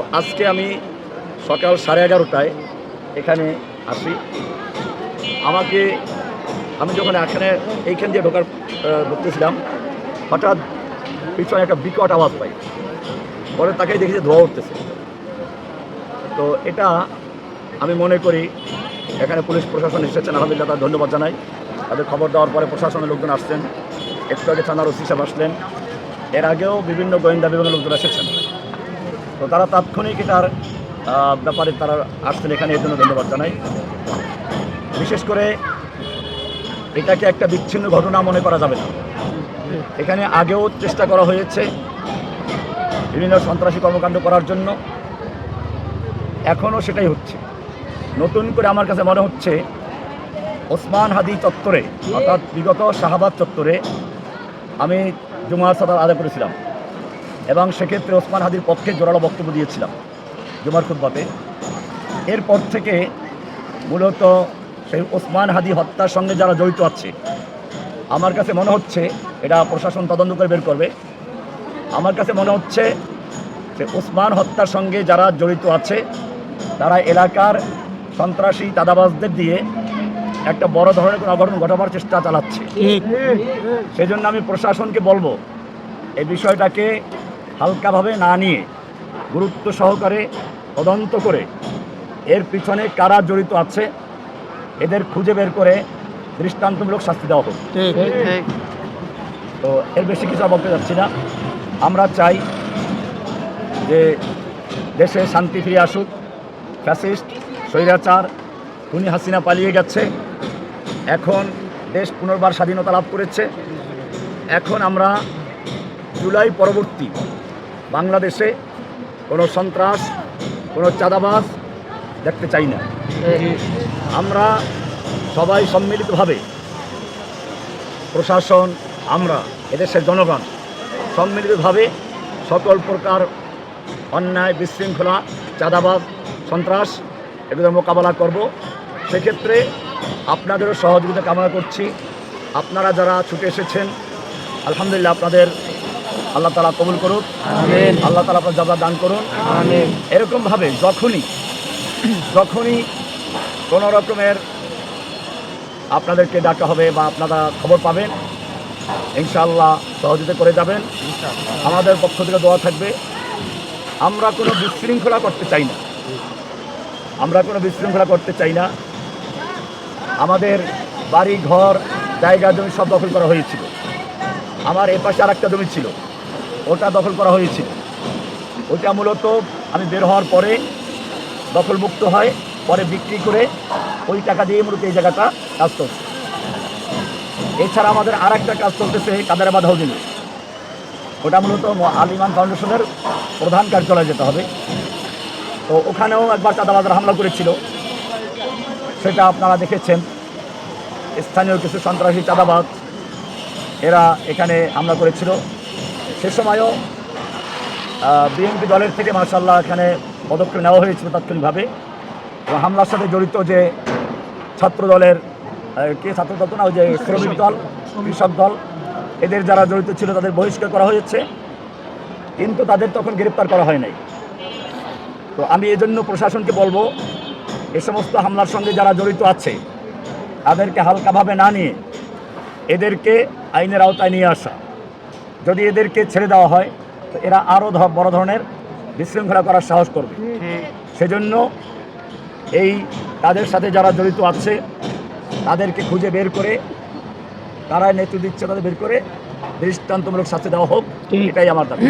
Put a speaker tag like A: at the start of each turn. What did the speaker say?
A: তো আজকে আমি সকাল সাড়ে এগারোটায় এখানে আসি। আমাকে, আমি যখন এখানে, এইখান দিয়ে ঢোকার ঢুকতেছিলাম, হঠাৎ পিছনে একটা বিকট আওয়াজ পাই। পরে তাকে দেখি যে ধোয়া উঠতেছে। তো এটা আমি মনে করি, এখানে পুলিশ প্রশাসন এসেছেন। আলহামদুলিল্লাহ তার ধন্যবাদ জানাই। তাদের খবর দেওয়ার পরে প্রশাসনের লোকজন আসছেন। একটু আগে থানার ওসি সাহেব আসলেন। এর আগেও বিভিন্ন গোয়েন্দা বিভাগের লোকজন এসেছেন। তো তারা তাৎক্ষণিক এটার ব্যাপারে তারা আসছেন এখানে, এর জন্য ধন্যবাদ জানাই। বিশেষ করে এটাকে একটা বিচ্ছিন্ন ঘটনা মনে করা যাবে না। এখানে আগেও চেষ্টা করা হয়েছে বিভিন্ন সন্ত্রাসী কর্মকাণ্ড করার জন্য। এখনও সেটাই হচ্ছে। নতুন করে আমার কাছে মনে হচ্ছে, ওসমান হাদি চত্বরে, অর্থাৎ বিগত শাহাবাদ চত্বরে আমি জুমার সাদার আদায় করেছিলাম। এবং সেক্ষেত্রে ওসমান হাদির পক্ষে জোরালো বক্তব্য দিয়েছিলাম জুমার খুদ্বাতে এরপর থেকে মূলত সেই ওসমান হাদি হত্যার সঙ্গে যারা জড়িত আছে আমার কাছে মনে হচ্ছে এটা প্রশাসন তদন্ত করে বের করবে। আমার কাছে মনে হচ্ছে যে ওসমান হত্যার সঙ্গে যারা জড়িত আছে তারা এলাকার সন্ত্রাসী দাদাবাজদের দিয়ে একটা বড় ধরনের কোনো অঘটন ঘটাবার চেষ্টা চালাচ্ছে। সেই জন্য আমি প্রশাসনকে বলব এই বিষয়টাকে হালকাভাবে না নিয়ে গুরুত্ব সহকারে তদন্ত করে এর পিছনে কারা জড়িত আছে এদের খুঁজে বের করে দৃষ্টান্তমূলক শাস্তি দেওয়া হোক। তো এর বেশি কিছু বলতে যাচ্ছি না। আমরা চাই যে দেশে শান্তি ফিরে আসুক। ফ্যাসিস্ট স্বৈরাচার খুনি হাসিনা পালিয়ে গেছে। এখন দেশ পুনর্বার স্বাধীনতা লাভ করেছে। এখন আমরা জুলাই পরবর্তী বাংলাদেশে কোনো সন্ত্রাস, কোনো চাঁদাবাজ দেখতে চাই না। আমরা সবাই সম্মিলিতভাবে প্রশাসন, আমরা এদেশের জনগণ সম্মিলিতভাবে সকল প্রকার অন্যায়, বিশৃঙ্খলা, চাঁদাবাজ, সন্ত্রাস এগুলোর মোকাবেলা করব। সেক্ষেত্রে আপনাদেরও সহযোগিতা কামনা করছি। আপনারা যারা ছুটে এসেছেন, আলহামদুলিল্লাহ আপনাদের আল্লাহ তালা কবুল করুক। আল্লাহ তালা আপনার জবাব দান করুন। এরকমভাবে যখনই যখনই কোনো রকমের আপনাদেরকে ডাকা হবে বা আপনারা খবর পাবেন ইনশাআল্লাহ সহযোগিতা করে যাবেন। আমাদের পক্ষ থেকে দোয়া থাকবে আমরা কোনো বিশৃঙ্খলা করতে চাই না। আমরা কোনো বিশৃঙ্খলা করতে চাই না। আমাদের বাড়ি ঘর জায়গা জমি সব দখল করা হয়েছিল। আমার এপাশে আর একটা জমি ছিল। ওটা দখল করা হয়েছিল। ওটা মূলত আমি বের হওয়ার পরে দখলমুক্ত হয়, পরে বিক্রি করে ওই টাকা দিয়ে মূলত এই জায়গাটা কাজ চলছে। এছাড়া আমাদের আর একটা কাজ চলতেছে কাদারাবাদ হাউজিংয়ে ওটা মূলত আলিমান ফাউন্ডেশনের প্রধান কার্যালয়ে যেতে হবে। তো ওখানেও একবার চাঁদাবাজার হামলা করেছিল। সেটা আপনারা দেখেছেন। স্থানীয় কিছু সন্ত্রাসী চাঁদাবাজ এরা এখানে হামলা করেছিল। সে সময়ও বিএনপি দলের থেকে মার্শাল্লাহ এখানে পদক্ষেপ নেওয়া হয়েছিল তাৎক্ষণিকভাবে। এবং হামলার সাথে জড়িত যে ছাত্র দলের কে ছাত্র দল না ওই যে শ্রমিক দল কৃষক দল এদের যারা জড়িত ছিল তাদের বহিষ্কার করা হয়েছে। কিন্তু তাদের তখন গ্রেপ্তার করা হয় নাই। তো আমি এজন্য প্রশাসনকে বলব এ সমস্ত হামলার সঙ্গে যারা জড়িত আছে তাদেরকে হালকাভাবে না নিয়ে এদেরকে আইনের আওতায় নিয়ে আসা। যদি এদেরকে ছেড়ে দেওয়া হয় তো এরা আরও বড় ধরনের বিশৃঙ্খলা করার সাহস করবে। সেজন্য এই তাদের সাথে যারা জড়িত আছে তাদেরকে খুঁজে বের করে তারা নেতৃত্ব দিচ্ছে তাদের বের করে দৃষ্টান্তমূলক শাস্তি দেওয়া হোক এটাই আমার দাবি।